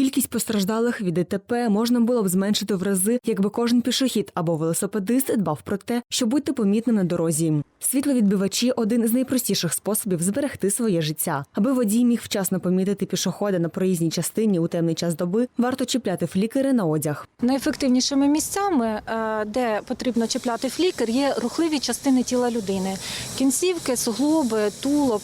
Кількість постраждалих від ДТП можна було б зменшити в рази, якби кожен пішохід або велосипедист дбав про те, щоб бути помітним на дорозі. Світловідбивачі один з найпростіших способів зберегти своє життя. Аби водій міг вчасно помітити пішохода на проїзній частині у темний час доби, варто чіпляти флікери на одяг. Найефективнішими місцями, е, де потрібно чіпляти флікер, є рухливі частини тіла людини: кінцівки, суглоби, тулуб.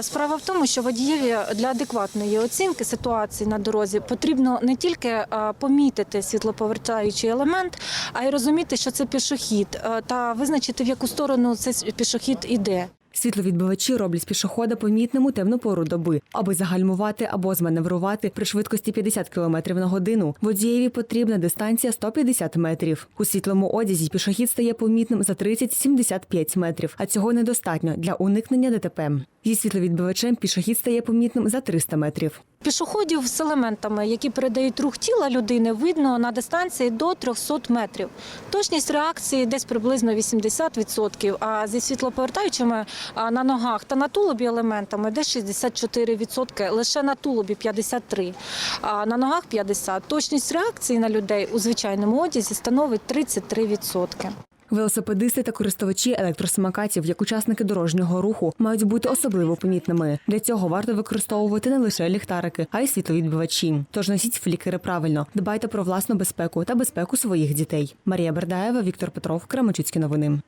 Справа в тому, що водієві для адекватної оцінки ситуації на дорозі потрібно не тільки помітити світлоповертаючий елемент, а й розуміти, що це пішохід, та визначити, в яку сторону цей пішохід іде. Світловідбивачі роблять пішохода помітним темну пору доби. Аби загальмувати або зманеврувати при швидкості 50 км на годину, водієві потрібна дистанція 150 метрів. У світлому одязі пішохід стає помітним за 30-75 метрів, а цього недостатньо для уникнення ДТП. Зі світловідбивачем пішохід стає помітним за 300 метрів. Пішоходів з елементами, які передають рух тіла людини, видно на дистанції до 300 метрів. Точність реакції десь приблизно 80%, а зі світлоповертаючими на ногах та на тулубі елементами десь 64%, лише на тулубі 53%, а на ногах 50%. Точність реакції на людей у звичайному одязі становить 33%. Велосипедисти та користувачі електросамокатів, як учасники дорожнього руху, мають бути особливо помітними. Для цього варто використовувати не лише ліхтарики, а й світловідбивачі. Тож носіть флікери правильно, дбайте про власну безпеку та безпеку своїх дітей. Марія Бердаєва, Віктор Петров, Кременчуцькі новини.